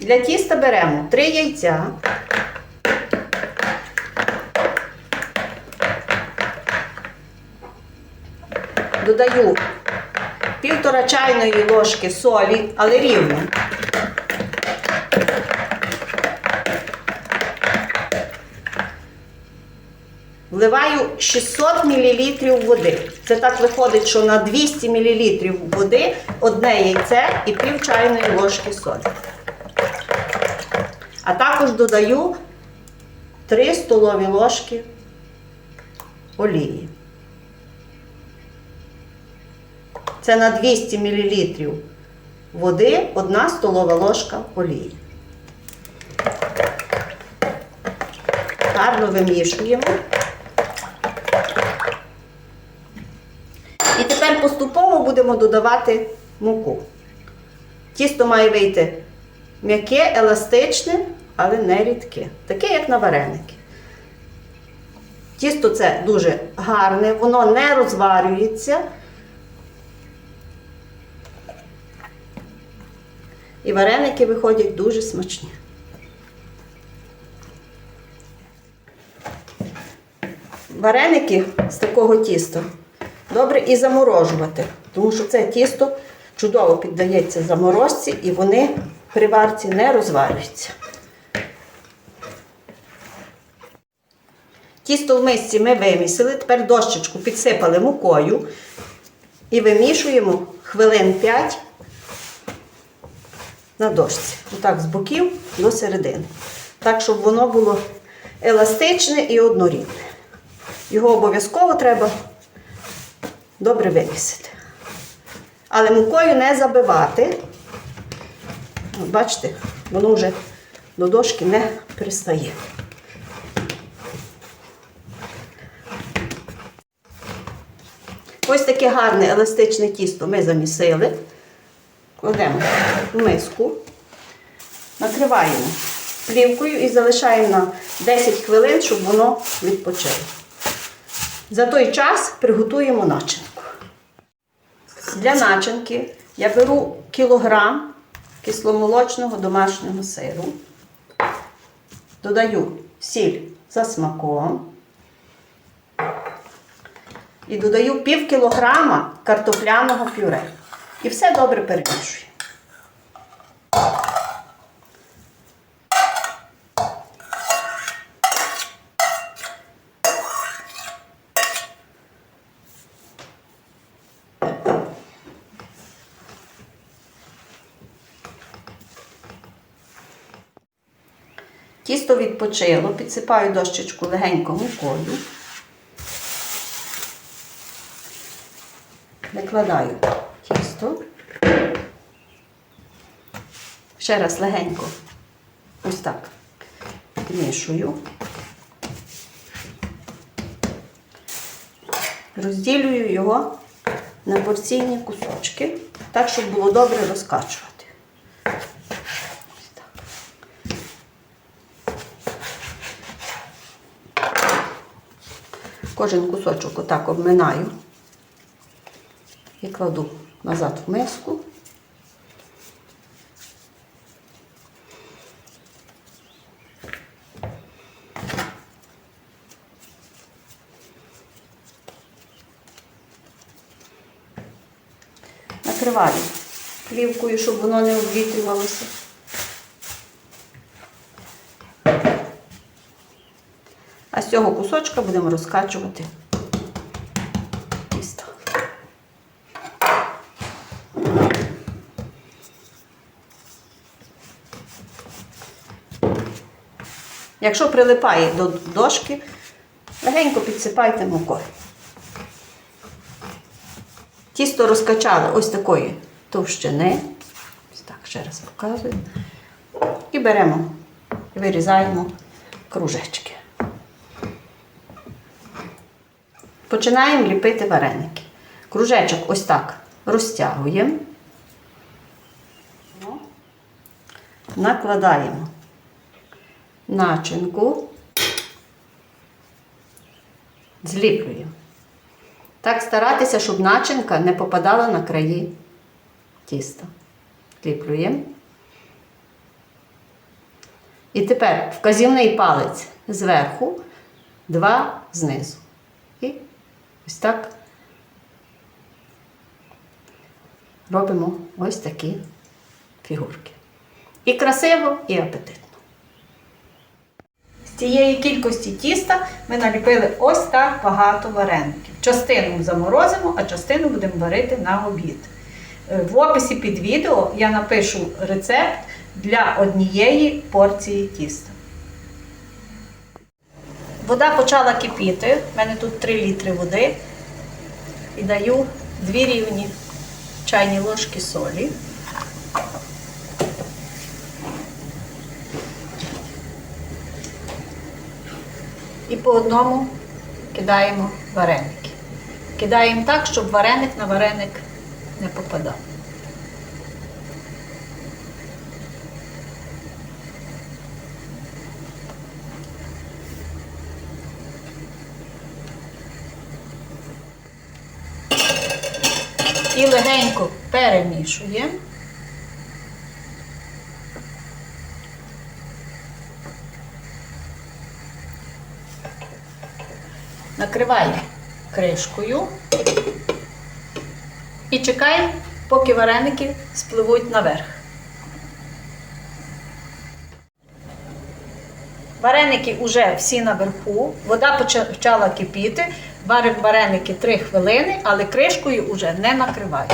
Для тіста беремо 3 яйця. Додаю півтора чайної ложки солі, але рівно. Вливаю 600 мл води. Це так виходить, що на 200 мл води одне яйце і пів чайної ложки солі. А також додаю 3 столові ложки олії. Це на 200 мл води 1 столова ложка олії. Гарно вимішуємо. І тепер поступово будемо додавати муку. Тісто має вийти м'яке, еластичне, але не рідке. Таке, як на вареники. Тісто це дуже гарне, воно не розварюється. І вареники виходять дуже смачні. Вареники з такого тіста добре і заморожувати, тому що це тісто чудово піддається заморозці і вони при варці не розварюються. Тісто в мисці ми вимісили, тепер дощечку підсипали мукою і вимішуємо хвилин 5 на дошці. Отак з боків до середини. Так, щоб воно було еластичне і однорідне. Його обов'язково треба добре вимісити. Але мукою не забивати. От бачите, воно вже до дошки не пристає. Ось таке гарне еластичне тісто ми замісили. Кладемо в миску, накриваємо плівкою і залишаємо на 10 хвилин, щоб воно відпочило. За той час приготуємо начинку. Для начинки я беру кілограм кисломолочного домашнього сиру, додаю сіль за смаком і додаю пів кілограма картопляного пюре. І все добре перемішую. Тісто відпочило, підсипаю дощечку легенько мукою. Викладаю тісто. Ще раз легенько ось так підмішую. Розділюю його на порційні кусочки, так, щоб було добре розкачувати. Ось так. Кожен кусочок отак обминаю і кладу назад в миску. Накриваю плівкою, щоб воно не обвітрювалося. А з цього кусочка будемо розкачувати тісто. Якщо прилипає до дошки, легенько підсипайте мукою. Тісто розкачали ось такої товщини. Так, ще раз показую. І беремо, вирізаємо кружечки. Починаємо ліпити вареники. Кружечок ось так розтягуємо. Накладаємо начинку, зліплюємо. Так старатися, щоб начинка не попадала на краї тіста. Зліплюємо. І тепер вказівний палець зверху, два знизу. І ось так робимо ось такі фігурки. І красиво, і апетитно. Цієї кількості тіста ми наліпили ось так багато вареників. Частину заморозимо, а частину будемо варити на обід. Е, В описі під відео я напишу рецепт для однієї порції тіста. Вода почала кипіти. У мене тут 3 літри води. І даю 2 рівні чайні ложки солі. І по одному кидаємо вареники. Кидаємо так, щоб вареник на вареник не попадав. І легенько перемішуємо. накривай кришкою і чекай, поки вареники спливуть наверх. Вареники вже всі наверху, вода почала кипіти, варив вареники 3 хвилини, але кришкою вже не накриваю.